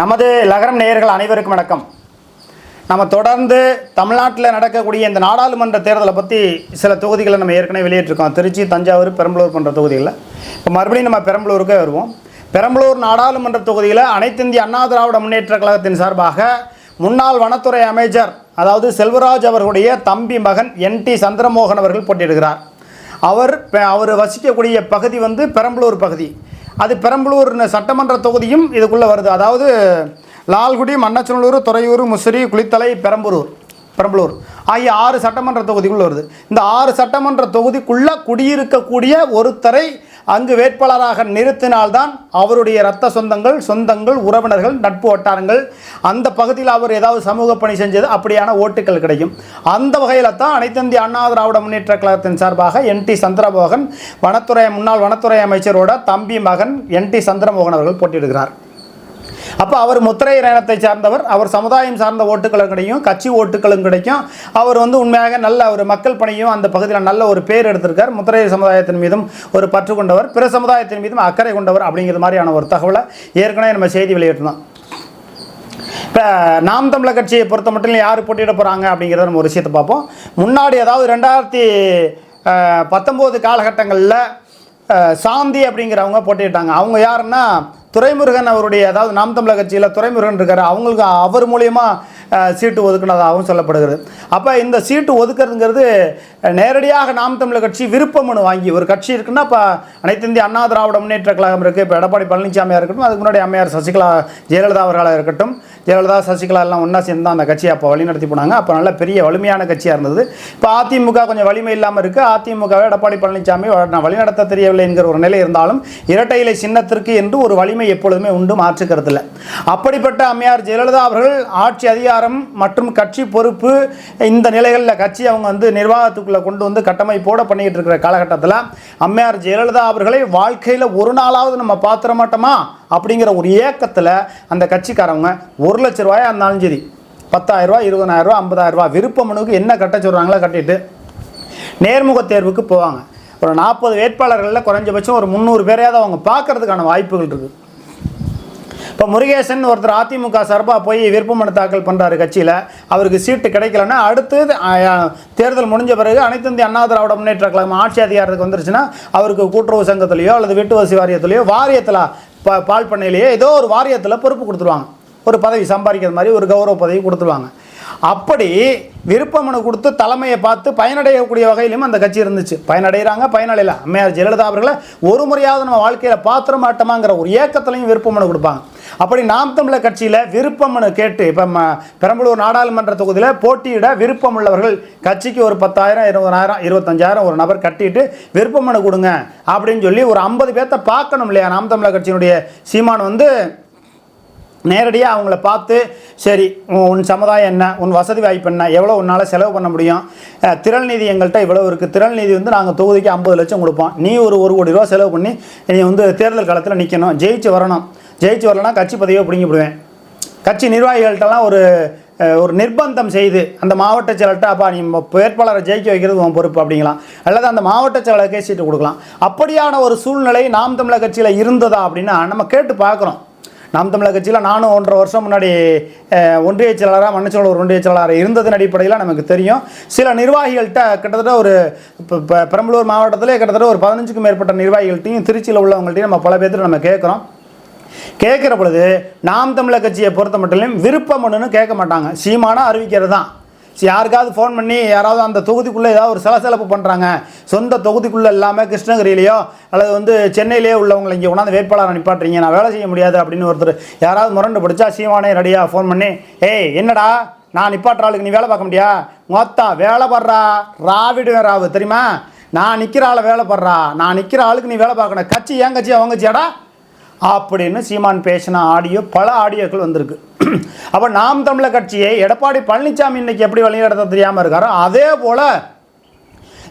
நமது லகரம் நேயர்கள் அனைவருக்கும் வணக்கம். நம்ம தொடர்ந்து தமிழ்நாட்டில் நடக்கக்கூடிய இந்த நாடாளுமன்ற தேர்தலை பற்றி சில தொகுதிகளை நம்ம ஏற்கனவே வெளியிட்டிருக்கோம். திருச்சி தஞ்சாவூர் பெரம்பலூர் போன்ற தொகுதிகளில். இப்போ மறுபடியும் நம்ம பெரம்பலூருக்கே வருவோம். பெரம்பலூர் நாடாளுமன்ற தொகுதியில் அனைத்திந்திய அண்ணா திராவிட முன்னேற்ற கழகத்தின் சார்பாக முன்னாள் வனத்துறை அமைச்சர் அதாவது செல்வராஜ் அவர்களுடைய தம்பி மகன் என் டி சந்திரமோகன் அவர்கள் போட்டியிடுகிறார். அவர் அவர் வசிக்கக்கூடிய பகுதி வந்து பெரம்பலூர் பகுதி. அது பெரம்பலூர் சட்டமன்ற தொகுதியும் இதுக்குள்ளே வருது. அதாவது லால்குடி மன்னச்சநல்லூர் துறையூர் முசிறி குளித்தலை பெரம்பலூர் பெரம்பலூர் ஆகிய ஆறு சட்டமன்ற தொகுதிக்குள்ளே வருது. இந்த ஆறு சட்டமன்ற தொகுதிக்குள்ளே குடியிருக்கக்கூடிய ஒருத்தரை அங்கு வேட்பாளராக நிறுத்தினால்தான் அவருடைய இரத்த சொந்தங்கள் சொந்தங்கள் உறவினர்கள் நட்பு வட்டாரங்கள் அந்த பகுதியில் அவர் ஏதாவது சமூக பணி செஞ்சது அப்படியான ஓட்டுகள் கிடைக்கும். அந்த வகையில் தான் அனைத்திந்திய அண்ணா திராவிட முன்னேற்ற கழகத்தின் சார்பாக என் டி சந்திரமோகன் வனத்துறை முன்னாள் வனத்துறை அமைச்சரோட தம்பி மகன் என் டி சந்திரமோகன் அவர்கள் போட்டியிடுகிறார். அப்போ அவர் முத்திரை இனத்தை சார்ந்தவர் அவர் சமுதாயம் சார்ந்த ஓட்டுகளும் கிடைக்கும் கட்சி ஓட்டுகளும் கிடைக்கும். அவர் வந்து உண்மையாக நல்ல ஒரு மக்கள் பணியும் அந்த பகுதியில் நல்ல ஒரு பேர் எடுத்திருக்கார். முத்திரை சமுதாயத்தின் மீதும் ஒரு பற்று கொண்டவர் பிற சமுதாயத்தின் மீதும் அக்கறை கொண்டவர் அப்படிங்கிற மாதிரியான ஒரு தகவலை ஏற்கனவே நம்ம செய்தி வெளியிட்டிருந்தோம். இப்போ நாம் தமிழர் கட்சியை பொறுத்த மட்டும் யார் போட்டியிட போகிறாங்க அப்படிங்கிறத நம்ம ஒரு விஷயத்தை பார்ப்போம். முன்னாடி அதாவது ரெண்டாயிரத்தி பத்தொம்போது காலகட்டங்களில் சாந்தி அப்படிங்கிறவங்க போட்டியிட்டாங்க. அவங்க யாருன்னா துரைமுருகன் அவருடைய அதாவது நாம் தமிழக கட்சியில் துரைமுருகன் இருக்கார் அவங்களுக்கு அவர் மூலியமாக சீட்டு ஒதுக்குனதாகவும் சொல்லப்படுகிறது. அப்போ இந்த சீட்டு ஒதுக்குறதுங்கிறது நேரடியாக நாம் தமிழர் கட்சி விருப்ப மனு வாங்கி ஒரு கட்சி இருக்குன்னா இப்போ அனைத்து இந்திய அண்ணா திராவிட முன்னேற்ற கழகம் இருக்குது இப்போ எடப்பாடி பழனிசாமியாக இருக்கட்டும் அதுக்கு முன்னாடி அம்மையார் சசிகலா ஜெயலலிதா அவர்களாக இருக்கட்டும் ஜெயலலிதா சசிகலா எல்லாம் ஒன்றா சேர்ந்து தான் அந்த கட்சியை அப்போ வழிநடத்தி போனாங்க. அப்போ நல்ல பெரிய வலிமையான கட்சியாக இருந்தது. இப்போ அதிமுக கொஞ்சம் வலிமை இல்லாமல் இருக்குது அதிமுகவை எடப்பாடி பழனிசாமி நான் வழிநடத்த தெரியவில்லை என்கிற ஒரு நிலை இருந்தாலும் இரட்டை இலை சின்னத்திற்கு என்று ஒரு வலிமை எப்பொழுதுமே உண்டு மாற்றுக்கருத்தில் அப்படிப்பட்ட அம்மையார் ஜெயலலிதா அவர்கள் ஆட்சி அதிகாரம் மற்றும் கட்சி பொறுப்பு இந்த நிலைகளில் கட்சி அவங்க வந்து நிர்வாகத்துக்குள்ளே கொண்டு வந்து கட்டமைப்போட பண்ணிக்கிட்டு இருக்கிற காலகட்டத்தில் அம்மையார் ஜெயலலிதா அவர்களை வாழ்க்கையில் ஒரு நாளாவது நம்ம பார்த்துட மாட்டோமா அப்படிங்கிற ஒரு ஏக்கத்தில் அந்த கட்சிக்காரவங்க ஒரு லட்ச ரூபாயா இருந்தாலும் சரி பத்தாயிரரூபா இருபதாயிரரூபா ஐம்பதாயிரரூபா விருப்ப மனுவுக்கு என்ன கட்ட சொல்கிறாங்களோ கட்டிட்டு நேர்முக தேர்வுக்கு போவாங்க. ஒரு நாற்பது வேட்பாளர்களில் குறைஞ்சபட்சம் ஒரு முந்நூறு பேரையாவது அவங்க பார்க்கறதுக்கான வாய்ப்புகள் இருக்குது இப்போ முருகேசன் ஒருத்தர் அதிமுக சார்பாக போய் விருப்பமனு தாக்கல் பண்ணுறாரு கட்சியில். அவருக்கு சீட்டு கிடைக்கலன்னா அடுத்து தேர்தல் முடிஞ்ச பிறகு அனைத்து இந்திய அண்ணா திராவிட முன்னேற்ற கழகம் ஆட்சி அதிகாரத்துக்கு வந்துருச்சுன்னா அவருக்கு கூட்டுறவு சங்கத்திலேயோ அல்லது வீட்டு வசதி வாரியத்திலேயோ வாரியத்தில் பா பால் பண்ணையிலேயே ஏதோ ஒரு வாரியத்தில் பொறுப்பு கொடுத்துருவாங்க. ஒரு பதவி சம்பாதிக்கிற மாதிரி ஒரு கௌரவ பதவி கொடுத்துருவாங்க. அப்படி விருப்பமனு கொடுத்து தலைமையை பார்த்து பயனடையக்கூடிய வகையிலும் அந்த கட்சி இருந்துச்சு. பயனடைகிறாங்க பயனடையலாம் அம்மையார் ஜெயலலிதா அவர்களை ஒரு முறையாவது நம்ம வாழ்க்கையில் பாத்திர மாட்டோமாங்கிற ஒரு ஏக்கத்துலையும் விருப்பமனு கொடுப்பாங்க. அப்படி நாம் தமிழர் கட்சியில் விருப்பம்னு கேட்டு இப்போ ம பெரம்பலூர் நாடாளுமன்ற தொகுதியில் போட்டியிட விருப்பம் உள்ளவர்கள் கட்சிக்கு ஒரு பத்தாயிரம் இருபதாயிரம் இருபத்தஞ்சாயிரம் ஒரு நபர் கட்டிட்டு விருப்பமனு கொடுங்க அப்படின்னு சொல்லி ஒரு ஐம்பது பேர்த்த பார்க்கணும் இல்லையா? நாம் தமிழர் கட்சியினுடைய சீமான் வந்து நேரடியாக அவங்கள பார்த்து சரி உன் சமுதாயம் என்ன? உன் வசதி வாய்ப்பு என்ன? எவ்வளோ உன்னால் செலவு பண்ண முடியும்? அஹ், திரள் நிதி எங்கள்கிட்ட இவ்வளோ இருக்குது திரள் நிதி வந்து நாங்கள் தொகுதிக்கு ஐம்பது லட்சம் கொடுப்போம். நீ ஒரு ஒரு கோடி ரூபா செலவு பண்ணி நீ வந்து தேர்தல் காலத்தில் நிற்கணும் ஜெயிச்சு வரணும். ஜெயிச்சு வரலன்னா கட்சி பதவியை பிடிங்கிவிடுவேன் கட்சி நிர்வாகிகள்கிட்டலாம் ஒரு ஒரு நிர்பந்தம் செய்து அந்த மாவட்ட செயலர்கிட்ட அப்பா நீ வேட்பாளரை ஜெயிக்க வைக்கிறது உன் பொறுப்பு அப்படிங்களாம் அல்லது அந்த மாவட்ட செயலருக்கே சீட்டு கொடுக்கலாம். அப்படியான ஒரு சூழ்நிலை நாம் தமிழர் கட்சியில் இருந்ததா அப்படின்னா நம்ம கேட்டு பார்க்குறோம் நாம் தமிழர் கட்சியில் நானும் ஒன்றரை வருஷம் முன்னாடி ஒன்றிய செயலாளராக மன்னச்சோழர் ஒன்றிய செயலாளர் இருந்ததன் அடிப்படையில் நமக்கு தெரியும். சில நிர்வாகிகள்கிட்ட கிட்டத்தட்ட ஒரு இப்போ பெரம்பலூர் மாவட்டத்திலே கிட்டத்தட்ட ஒரு பதினஞ்சுக்கும் மேற்பட்ட நிர்வாகிகள்ட்டையும் திருச்சியில் உள்ளவங்கள்ட்டையும் நம்ம பல பேர்த்து நம்ம கேட்குறோம். கேட்குற பொழுது நாம் தமிழர் கட்சியை பொறுத்த மட்டும் விருப்ப மனுன்னு கேட்க மாட்டாங்க. சீமானா அறிவிக்கிறது தான். சரி, யாருக்காவது ஃபோன் பண்ணி யாராவது அந்த தொகுதிக்குள்ளே ஏதாவது ஒரு சலசலப்பு பண்ணுறாங்க சொந்த தொகுதிக்குள்ளே இல்லாமல் கிருஷ்ணகிரியிலையோ அல்லது வந்து சென்னையிலேயே உள்ளவங்களை இங்கே கொண்டாந்து வேட்பாளரை நிப்பாட்டுறீங்க நான் வேலை செய்ய முடியாது அப்படின்னு ஒருத்தர் யாராவது முரண்டு பிடிச்சா சீமானே ரெடியாக ஃபோன் பண்ணி ஏய் என்னடா? நான் நிப்பாட்டுற ஆளுக்கு நீ வேலை பார்க்க முடியா? மொத்தா வேலை படுறா ராவிடுவேன் ராவு தெரியுமா? நான் நிற்கிற ஆளை வேலை படுறா நான் நிற்கிற ஆளுக்கு நீ வேலை பார்க்கணும். கட்சி ஏன் கட்சி அவங்க கட்சியாடா? அப்படின்னு சீமான் பேசின ஆடியோ பல ஆடியோக்கள் வந்திருக்கு. அப்போ நாம் தமிழர் கட்சியை எடப்பாடி பழனிசாமி இன்னைக்கு எப்படி வழிநடத்த தெரியாமல் இருக்காரோ அதே போல்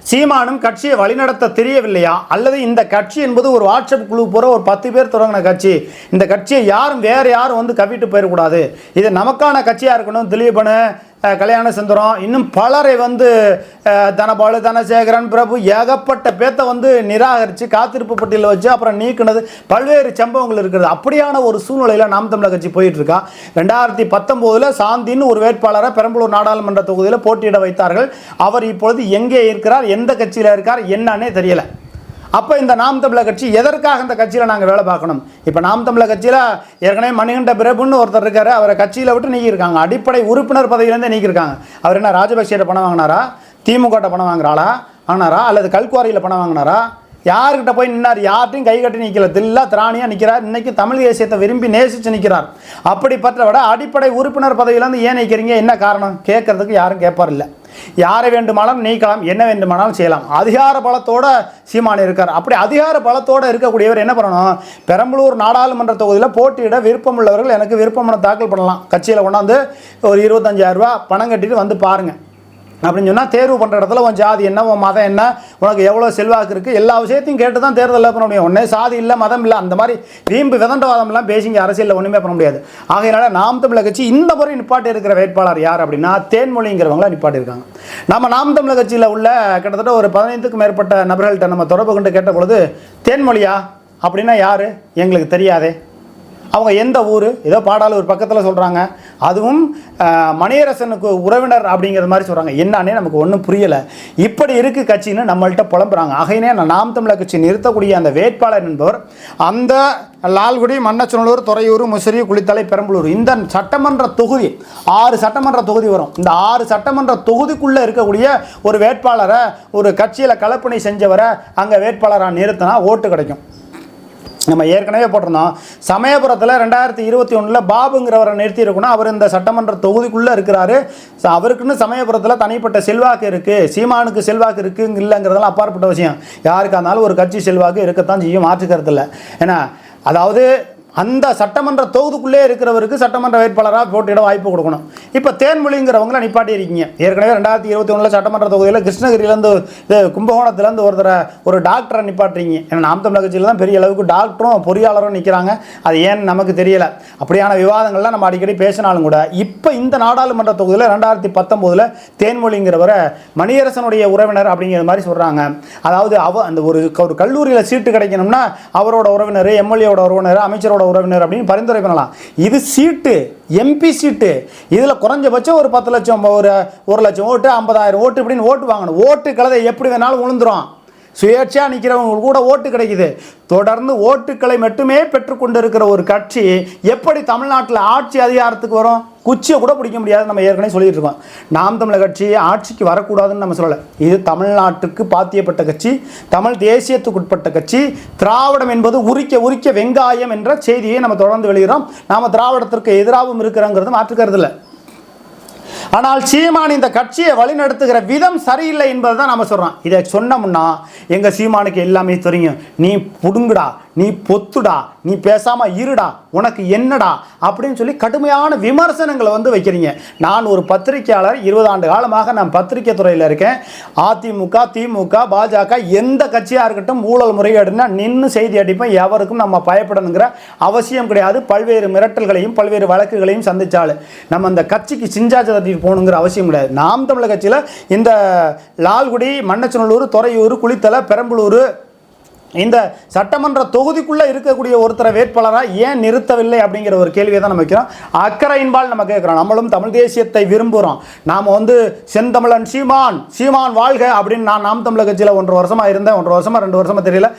சீமானும் கட்சியை வழிநடத்த தெரியவில்லையா? அல்லது இந்த கட்சி என்பது ஒரு வாட்ஸ்அப் குழு போகிற ஒரு பத்து பேர் தொடங்கின கட்சி. இந்த கட்சியை யாரும் வேறு யாரும் வந்து கவிட்டு போயிடக்கூடாது. இது நமக்கான கட்சியாக இருக்கணும். திலீபனு கல்யாண சுந்தரம் இன்னும் பலரை வந்து தனபாலு தனசேகரன் பிரபு ஏகப்பட்ட பேத்தை வந்து நிராகரித்து காத்திருப்பு பட்டியலில் வச்சு அப்புறம் நீக்கினது பல்வேறு சம்பவங்கள் இருக்கிறது. அப்படியான ஒரு சூழ்நிலையில் நாம் தமிழர் கட்சி போயிட்டுருக்கா? ரெண்டாயிரத்தி பத்தொம்போதில் சாந்தின்னு ஒரு வேட்பாளரை பெரம்பலூர் நாடாளுமன்ற தொகுதியில் போட்டியிட வைத்தார்கள். அவர் இப்பொழுது எங்கே இருக்கிறார்? எந்த கட்சியில் இருக்கார் என்னன்னே தெரியலை. அப்போ இந்த நாம் தமிழர் கட்சி எதற்காக இந்த கட்சியில் நாங்கள் வேலை பார்க்கணும்? இப்போ நாம் தமிழர் கட்சியில் ஏற்கனவே மணிகண்ட பிரபுன்னு ஒருத்தர் இருக்கார் அவரை கட்சியில் விட்டு நீக்கியிருக்காங்க. அடிப்படை உறுப்பினர் பதவியிலேருந்தே நீக்கியிருக்காங்க. அவர் என்ன ராஜபக்சேட்ட பணம் வாங்கினாரா? திமுகட்ட பணம் வாங்குறாளா? வாங்கினாரா? அல்லது கல்குவாரியில் பணம் வாங்கினாரா? யார்கிட்ட போய் நின்னார்? யார்ட்டையும் கை கட்டி நிற்கல தில்லா திராணியாக நிற்கிறார் இன்றைக்கி தமிழ் தேசியத்தை விரும்பி நேசித்து நிற்கிறார் அப்படிப்பட்ட விட அடிப்படை உறுப்பினர் பதவியிலேருந்து ஏன் நிற்கிறீங்க என்ன காரணம்? கேட்கறதுக்கு யாரும் கேட்பார் இல்லை. யாரை வேண்டுமானாலும் நீக்கலாம் என்ன வேண்டுமானாலும் செய்யலாம். அதிகார பலத்தோட சீமான் இருக்கார். அப்படி அதிகார பலத்தோடு இருக்கக்கூடியவர் என்ன பண்ணணும்? பெரம்பலூர் நாடாளுமன்ற தொகுதியில் போட்டியிட விருப்பம் உள்ளவர்கள் எனக்கு விருப்பம் தாக்கல் பண்ணலாம். கட்சியில் கொண்டாந்து ஒரு இருபத்தஞ்சாயிரம் ரூபாய் பணம் கட்டிட்டு வந்து பாருங்கள் அப்படின்னு சொன்னால் தேர்வு பண்ணுற இடத்துல உன் ஜாதி என்ன உன் மதம் என்ன உனக்கு எவ்வளோ செல்வாக்கு இருக்குது எல்லா விஷயத்தையும் கேட்டு தான் தேர்தலில் பண்ண முடியும். ஒன்றே சாதி இல்லை மதம் இல்லை அந்த மாதிரி வீம்பு விதண்டவாதம்லாம் பேசிங்க அரசியலில் ஒன்றுமே பண்ண முடியாது. ஆகையினால நாம் தமிழர் கட்சி இந்த முறை நிப்பாட்டி இருக்கிற வேட்பாளர் யார் அப்படின்னா தேன்மொழிங்கிறவங்களாம் நிப்பாட்டியிருக்காங்க நம்ம நாம் தமிழர் கட்சியில் உள்ள கிட்டத்தட்ட ஒரு பதினைந்துக்கும் மேற்பட்ட நபர்கள்ட்ட நம்ம தொடர்பு கொண்டு கேட்ட பொழுது தேன்மொழியா அப்படின்னா யார்? எங்களுக்கு தெரியாதே. அவங்க எந்த ஊர்? ஏதோ பாடாலூர் பக்கத்தில் சொல்கிறாங்க அதுவும் மணியரசனுக்கு உறவினர் அப்படிங்கிற மாதிரி சொல்கிறாங்க என்னன்னே நமக்கு ஒன்றும் புரியலை. இப்படி இருக்குது கட்சின்னு நம்மள்கிட்ட புலம்புறாங்க. ஆகையினே நான் நாம் தமிழர் கட்சி நிறுத்தக்கூடிய அந்த வேட்பாளர் என்பவர் அந்த லால்குடி மன்னச்சநல்லூர் துறையூர் முசிறி குளித்தலை பெரம்பலூர் இந்த சட்டமன்ற தொகுதி ஆறு சட்டமன்ற தொகுதி வரும். இந்த ஆறு சட்டமன்ற தொகுதிக்குள்ளே இருக்கக்கூடிய ஒரு வேட்பாளரை ஒரு கட்சியில் கலப்பணி செஞ்சவரை அங்கே வேட்பாளராக நிறுத்தினா ஓட்டு கிடைக்கும். நம்ம ஏற்கனவே போட்டிருந்தோம். சமயபுரத்தில் ரெண்டாயிரத்தி இருபத்தி ஒன்றில் பாபுங்கிறவரை நிறுத்தியிருக்கணும். அவர் இந்த சட்டமன்ற தொகுதிக்குள்ளே இருக்கிறாரு. So, அவருக்குன்னு சமயபுரத்தில் தனிப்பட்ட செல்வாக்கு இருக்குது சீமானுக்கு செல்வாக்கு இருக்குது இல்லைங்கிறதெல்லாம் அப்பாற்பட்ட விஷயம். யாருக்கா இருந்தாலும் ஒரு கட்சி செல்வாக்கு இருக்கத்தான் செய்யும். மாற்றுக்கிறது இல்லை. ஏன்னா அதாவது அந்த சட்டமன்ற தொகுதிக்குள்ளே இருக்கிறவருக்கு சட்டமன்ற வேட்பாளராக போட்டியிட வாய்ப்பு கொடுக்கணும். இப்போ தேன்மொழிங்கிறவங்கள நிப்பாட்டி இருக்கீங்க ஏற்கனவே ரெண்டாயிரத்தி இருபத்தி ஒன்றில் சட்டமன்ற தொகுதியில் கிருஷ்ணகிரியிலேருந்து இது கும்பகோணத்துலேருந்து ஒருத்தரை ஒரு டாக்டரை நிப்பாட்டுறீங்க. ஏன்னா நாம் தமிழக கட்சியில் தான் பெரிய அளவுக்கு டாக்டரும் பொறியாளரும் நிற்கிறாங்க அது ஏன்னு நமக்கு தெரியலை. அப்படியான விவாதங்கள்லாம் நம்ம அடிக்கடி பேசினாலும் கூட இப்போ இந்த நாடாளுமன்ற தொகுதியில் ரெண்டாயிரத்தி பத்தொம்போதில் தேன்மொழிங்கிறவரை மணியரசனுடைய உறவினர் அப்படிங்கிற மாதிரி சொல்கிறாங்க அதாவது அவ அந்த ஒரு ஒரு கல்லூரியில் சீட்டு கிடைக்கணும்னா அவரோட உறவினர் எம்எல்ஏவோட உறவினர் அமைச்சரோட உறவினர் அப்படின்னு பரிந்துரை பண்ணலாம். இது சீட்டு எம்பி சீட்டு. இதில் குறைஞ்சபட்சம் ஒரு பத்து லட்சம் ஒரு ஒரு லட்சம் ஓட்டு ஐம்பதாயிரம் ஓட்டு இப்படின்னு ஓட்டு வாங்கணும். ஓட்டு கலதை எப்படி வேணாலும் உழுந்துரும் சுயேட்சையாக நிற்கிறவங்களுக்கு கூட ஓட்டு கிடைக்குது. தொடர்ந்து ஓட்டுக்களை மட்டுமே பெற்றுக்கொண்டு இருக்கிற ஒரு கட்சி எப்படி தமிழ்நாட்டில் ஆட்சி அதிகாரத்துக்கு வரும்? குச்சியை கூட பிடிக்க முடியாது நம்ம ஏற்கனவே சொல்லிட்டு இருக்கோம். நாம் தமிழர் கட்சி ஆட்சிக்கு வரக்கூடாதுன்னு நம்ம சொல்லலை. இது தமிழ்நாட்டுக்கு பாத்தியப்பட்ட கட்சி தமிழ் தேசியத்துக்குட்பட்ட கட்சி திராவிடம் என்பது உரிக்க உரிக்க வெங்காயம் என்ற செய்தியை நம்ம தொடர்ந்து வெளியிடறோம். நாம் திராவிடத்திற்கு எதிராகவும் இருக்கிறோங்கிறது மாற்றுக்கிறது இல்லை. ஆனால் சீமான் இந்த கட்சியை வழிநடத்துகிற விதம் சரியில்லை என்பதை தான் நம்ம சொல்கிறோம் இதை சொன்னோம்னா எங்கள் சீமானுக்கு எல்லாமே தெரியும். நீ புடுங்குடா. நீ பொத்துடா நீ பேசாமல் இருடா உனக்கு என்னடா அப்படின்னு சொல்லி கடுமையான விமர்சனங்களை வந்து வைக்கிறீங்க. நான் ஒரு பத்திரிக்கையாளர் இருபது ஆண்டு காலமாக நான் பத்திரிகை துறையில் இருக்கேன். அதிமுக திமுக பாஜக எந்த கட்சியாக இருக்கட்டும் ஊழல் முறைகேடுனா நின்று செய்தி அடிப்பேன் எவருக்கும் நம்ம பயப்படணுங்கிற அவசியம் கிடையாது. பல்வேறு மிரட்டல்களையும் பல்வேறு வழக்குகளையும் சந்தித்தாலும் நம்ம அந்த கட்சிக்கு சிஞ்சா சதட்டிட்டு போகணுங்கிற அவசியம் கிடையாது. நாம் தமிழக கட்சியில் இந்த லால்குடி மன்னச்சநல்லூர் துறையூர் குளித்தலை பெரம்பலூர் இந்த சட்டமன்ற தொகுதிக்குள்ளே இருக்கக்கூடிய ஒருத்தரை வேட்பாளராக ஏன் நிறுத்தவில்லை அப்படிங்கிற ஒரு கேள்வியை தான் நம்ம வைக்கிறோம் அக்கறையின்பால் நம்ம கேட்குறோம். நம்மளும் தமிழ் தேசியத்தை விரும்புகிறோம் நாம் வந்து செந்தமிழன் சீமான் சீமான் வாழ்க அப்படின்னு நான் நாம் தமிழக கட்சியில் ஒன்றரை வருஷமாக இருந்தேன். ஒன்றரை வருஷமாக ரெண்டு வருஷமாக தெரியல.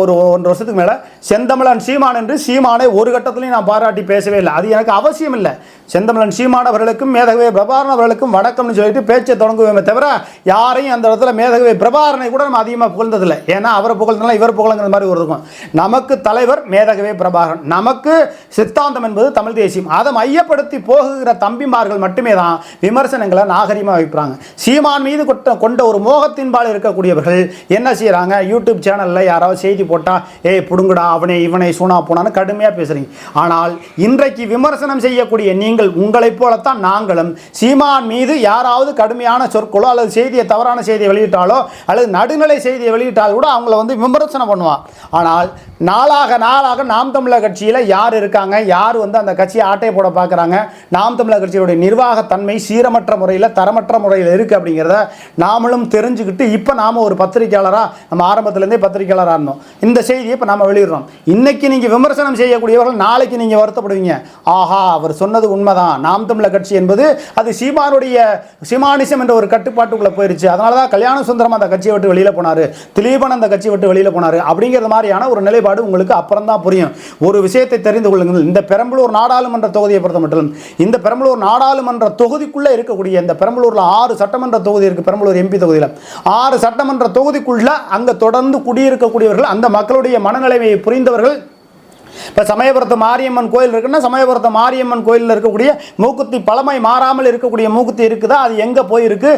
ஒரு ஒன்றரை வருஷத்துக்கு மேலே செந்தமிழன் சீமான் என்று சீமானை ஒரு கட்டத்துலையும் நான் பாராட்டி பேசவே இல்லை. அது எனக்கு அவசியம் இல்லை. செந்தமிழன் சீமான் அவர்களுக்கும் மேதகவே பிரபாரன் அவர்களுக்கும் வணக்கம்னு சொல்லிட்டு பேச்சை தொடங்குவேமே தவிர யாரையும் அந்த இடத்துல மேதகவே பிரபாரனை கூட நம்ம அதிகமாக புகழ்ந்ததில்லை. ஏன்னா அவரை புகழ்ந்தனால இவர் இவர் புகழங்கிற மாதிரி ஒரு இருக்கும். நமக்கு தலைவர் மேதகவே பிரபாகரன். நமக்கு சித்தாந்தம் என்பது தமிழ் தேசியம். அதை மையப்படுத்தி போகுகிற தம்பிமார்கள் மட்டுமே தான் விமர்சனங்களை நாகரிகமாக வைப்பாங்க. சீமான் மீது கொட்ட கொண்ட ஒரு மோகத்தின்பால் இருக்கக்கூடியவர்கள் என்ன செய்கிறாங்க யூடியூப் சேனலில் யாராவது செய்தி போட்டால் ஏய் புடுங்குடா அவனை இவனை சூனா போனான்னு கடுமையாக பேசுகிறீங்க ஆனால் இன்றைக்கு விமர்சனம் செய்யக்கூடிய நீங்கள் உங்களைப் போலத்தான் நாங்களும் சீமான் மீது யாராவது கடுமையான சொற்களோ அல்லது செய்தியை தவறான செய்தியை வெளியிட்டாலோ அல்லது நடுநிலை செய்தியை வெளியிட்டால் கூட அவங்கள வந்து விமர்சனம் பண்ணுவான். ஆனால் நாளாக நாளாக நாம் தமிழர் கட்சியில் யார் இருக்காங்க யார் வந்து அந்த கட்சியை ஆட்டை போட பார்க்குறாங்க நாம் தமிழர் கட்சியுடைய நிர்வாகத்தன்மை சீரமற்ற முறையில் தரமற்ற முறையில் இருக்குது அப்படிங்கிறத நாமளும் தெரிஞ்சுக்கிட்டு இப்போ நாம் ஒரு பத்திரிகையாளராக நம்ம ஆரம்பத்துலேருந்தே பத்திரிகையாளராக இருந்தோம். இந்த செய்தியை இப்போ நாம் வெளியிடுறோம். இன்னைக்கு நீங்கள் விமர்சனம் செய்யக்கூடியவர்கள் நாளைக்கு நீங்கள் வருத்தப்படுவீங்க. ஆஹா அவர் சொன்னது உண்மைதான். நாம் தமிழர் கட்சி என்பது அது சீமானுடைய சீமானிசம் என்ற ஒரு கட்டுப்பாட்டுக்குள்ளே போயிருச்சு. அதனால தான் கல்யாண சுந்தரம் அந்த கட்சியை விட்டு வெளியில் போனார். திலீபன் அந்த கட்சியை விட்டு வெளியில் போனார். அப்படிங்கிற மாதிரியான ஒரு நிலைப்பாடு உங்களுக்கு அப்புறம் தான் புரியும். ஒரு விஷயத்தை தெரிந்து கொள்ளுங்கள். இந்த பெரம்பலூர் நாடாளுமன்ற தொகுதியை பொறுத்த மட்டும் இந்த பெரம்பலூர் நாடாளுமன்ற தொகுதிக்குள்ளே இருக்கக்கூடிய இந்த பெரம்பலூரில் ஆறு சட்டமன்ற தொகுதி இருக்குது பெரம்பலூர் எம்பி தொகுதியில். ஆறு சட்டமன்ற தொகுதிக்குள்ள அங்கே தொடர்ந்து குடியிருக்கக்கூடியவர்கள் அந்த மக்களுடைய மனநிலைமையை புரிந்தவர்கள் இப்போ சமயபுரத்து மாரியம்மன் கோயில் இருக்குன்னா சமயபுரத்து மாரியம்மன் கோயிலில் இருக்கக்கூடிய மூக்குத்தி பழமை மாறாமல் இருக்கக்கூடிய மூக்குத்தி இருக்குதா? அது எங்கே போயிருக்கு?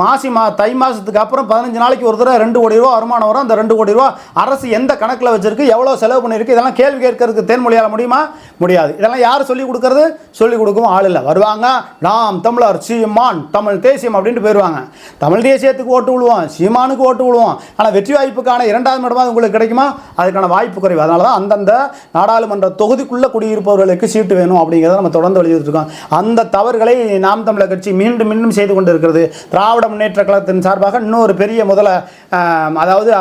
மாசி மா தை மாதத்துக்கு அப்புறம் பதினஞ்சு நாளைக்கு ஒரு தடவை ரெண்டு கோடி ரூபா வருமானம் வரும். அந்த ரெண்டு கோடி ரூபா அரசு எந்த கணக்கில் வச்சிருக்கு? எவ்வளோ செலவு பண்ணியிருக்கு இதெல்லாம் கேள்வி கேட்கறதுக்கு தேன்மொழியால் முடியுமா? முடியாது. இதெல்லாம் யார் சொல்லிக் கொடுக்கறது? சொல்லிக் கொடுக்கவும் ஆள் இல்லை. வருவாங்க நாம் தமிழர் சீமான் தமிழ் தேசியம் அப்படின்ட்டு போயிடுவாங்க தமிழ் தேசியத்துக்கு ஓட்டு விழுவோம் சீமானுக்கு ஓட்டு விழுவோம். ஆனால் வெற்றி வாய்ப்புக்கான இரண்டாவது இடமாவது உங்களுக்கு கிடைக்குமா? அதுக்கான வாய்ப்பு குறைவு. அதனால தான் அந்தந்த நாடாளுமன்ற தொகுதிக்குள்ளே குடியிருப்பவர்களுக்கு சீட்டு வேணும் அப்படிங்கிறத நம்ம தொடர்ந்து வலியுறுத்திருக்கோம் அந்த தவறுகளை நாம் தமிழர் கட்சி மீண்டும் மீண்டும் செய்து கொண்டு இருக்கிறது திராவிட முன்னேற்ற கழகத்தின் சார்பாக இன்னொரு பெரிய முதல அதாவது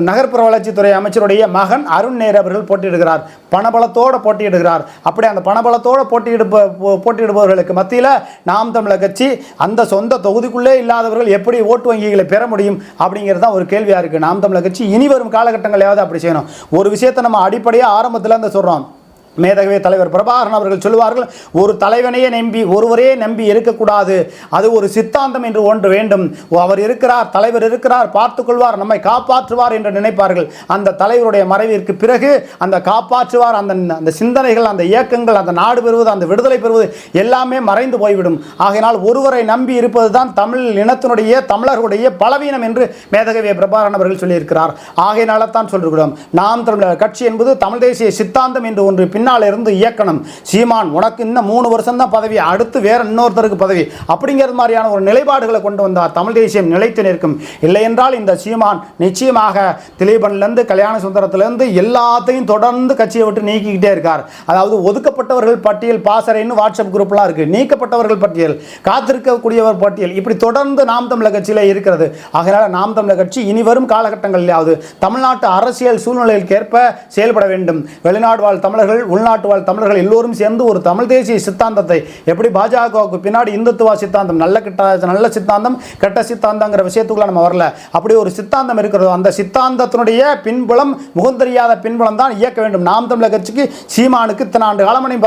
நகர்ப்புற வளர்ச்சித்துறை அமைச்சருடைய மகன் அருண் நேரு அவர்கள் போட்டியிடுகிறார். பணபலத்தோடு போட்டியிடுகிறார். அப்படி அந்த பணபலத்தோடு போட்டியிடுப்ப போ- போட்டியிடுபவர்களுக்கு மத்தியில் நாம் தமிழர் கட்சி அந்த சொந்த தொகுதிக்குள்ளே இல்லாதவர்கள் எப்படி ஓட்டு வங்கிகளை பெற முடியும் அப்படிங்கிறது தான் ஒரு கேள்வியாக இருக்குது நாம் தமிழர் கட்சி இனி வரும் காலகட்டங்களையாவது அப்படி செய்யணும். ஒரு விஷயத்தை நம்ம அடிப்படையாக ஆரம்பத்தில் இருந்து சொல்கிறோம் மேதகவே தலைவர் பிரபாகரன் அவர்கள் சொல்லுவார்கள் ஒரு தலைவனையே நம்பி ஒருவரே நம்பி இருக்கக்கூடாது. அது ஒரு சித்தாந்தம் என்று ஒன்று வேண்டும். ஓ, அவர் இருக்கிறார் தலைவர் இருக்கிறார் பார்த்துக்கொள்வார் நம்மை காப்பாற்றுவார் என்று நினைப்பார்கள். அந்த தலைவருடைய மறைவிற்கு பிறகு அந்த காப்பாற்றுவார் அந்த அந்த சிந்தனைகள் அந்த இயக்கங்கள் அந்த நாடு பெறுவது அந்த விடுதலை பெறுவது எல்லாமே மறைந்து போய்விடும். ஆகையினால் ஒருவரை நம்பி இருப்பது தான் தமிழ் இனத்தினுடைய தமிழர்களுடைய பலவீனம் என்று மேதகவே பிரபாகரன் அவர்கள் சொல்லியிருக்கிறார். ஆகையினால தான் சொல்கிறோம் நாம் தமிழர் கட்சி என்பது தமிழ் தேசிய சித்தாந்தம் என்று ஒன்று பின் பின்னால் இருந்து இயக்கணும். சீமான் உனக்கு இன்னும் மூணு வருஷம் தான் பதவி அடுத்து வேற இன்னொருத்தருக்கு பதவி. அப்படிங்கிறது மாதிரியான ஒரு நிலைப்பாடுகளை கொண்டு வந்தார். தமிழ் தேசியம் நிலைத்து நிற்கும். இல்லை என்றால் இந்த சீமான் நிச்சயமாக திலீபன்லேருந்து கல்யாண சுந்தரத்திலேருந்து எல்லாத்தையும் தொடர்ந்து கட்சியை விட்டு நீக்கிக்கிட்டே இருக்கார். அதாவது ஒதுக்கப்பட்டவர்கள் பட்டியல் பாசறைன்னு வாட்ஸ்அப் குரூப்லாம் இருக்குது நீக்கப்பட்டவர்கள் பட்டியல் காத்திருக்கக்கூடியவர் பட்டியல். இப்படி தொடர்ந்து நாம் தமிழர் கட்சியில் இருக்கிறது. ஆகையால் நாம் தமிழர் கட்சி இனி வரும் காலகட்டங்களிலாவது தமிழ்நாட்டு அரசியல் சூழ்நிலைக்கு ஏற்ப செயல்பட வேண்டும். வெளிநாடு வாழ் தமிழர்கள் உள்நாட்டு வாழ் தமிழர்கள் எல்லோரும் சேர்ந்து ஒரு தமிழ் தேசிய சித்தாந்தத்தை எப்படி பாஜகவுக்கு பின்னாடி இந்துத்துவ சித்தாந்தம் நல்ல கிட்ட நல்ல சித்தாந்தம் கெட்ட சித்தாந்தங்கிற விஷயத்துக்குள்ள நம்ம வரல. அப்படி ஒரு சித்தாந்தம் இருக்கிறதோ அந்த சித்தாந்தத்தினுடைய பின்புலம் முகந்தறியாத பின்புலம் தான் இயக்க வேண்டும். நாம் தமிழர் கட்சிக்கு சீமானுக்கு இத்தனை ஆண்டு காலமணி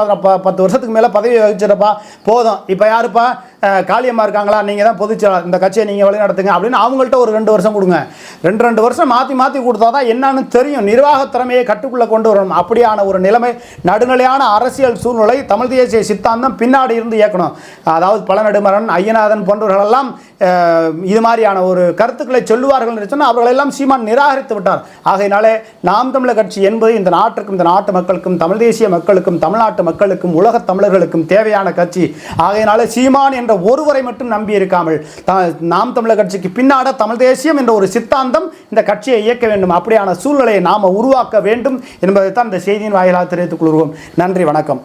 பத்து வருஷத்துக்கு மேலே பதவி வகிச்சிருப்பா. போதும். இப்போ யாருப்பா? காளியம்மா இருக்காங்களா? நீங்கள் தான் பொதுச்செயலாளர் இந்த கட்சியை நீங்கள் வழி நடத்துங்க அப்படின்னு அவங்கள்ட்ட ஒரு ரெண்டு வருஷம் கொடுங்க. ரெண்டு ரெண்டு வருஷம் மாற்றி மாற்றி கொடுத்தா தான் என்னன்னு தெரியும். நிர்வாக திறமையை கட்டுக்குள்ளே கொண்டு வரணும். அப்படியான ஒரு நிலைமை நடுநிலையான அரசியல் சூழ்நிலை தமிழ் தேசிய சித்தாந்தம் பின்னாடி இருந்து இயக்கணும். அதாவது பழநடுமரன் ஐயநாதன் போன்றவர்களெல்லாம் இது மாதிரியான ஒரு கருத்துக்களை சொல்லுவார்கள் என்று சொன்னால் அவர்களெல்லாம் சீமான் நிராகரித்து விட்டார். ஆகையினாலே நாம் தமிழர் கட்சி என்பது இந்த நாட்டுக்கும் இந்த நாட்டு மக்களுக்கும் தமிழ் தேசிய மக்களுக்கும் தமிழ்நாட்டு மக்களுக்கும் உலகத் தமிழர்களுக்கும் தேவையான கட்சி. ஆகையினாலே சீமான் என்ற ஒருவரை மட்டும் நம்பி இருக்காமல் நாம் தமிழர் கட்சிக்கு பின்னாட தமிழ் தேசியம் என்ற ஒரு சித்தாந்தம் இந்த கட்சியை இயக்க வேண்டும். அப்படியான சூழ்நிலையை நாம் உருவாக்க வேண்டும் என்பதைத்தான் இந்த செய்தியின் வாயிலாக தெரிவித்துக் கொள்கிறோம். நன்றி வணக்கம்.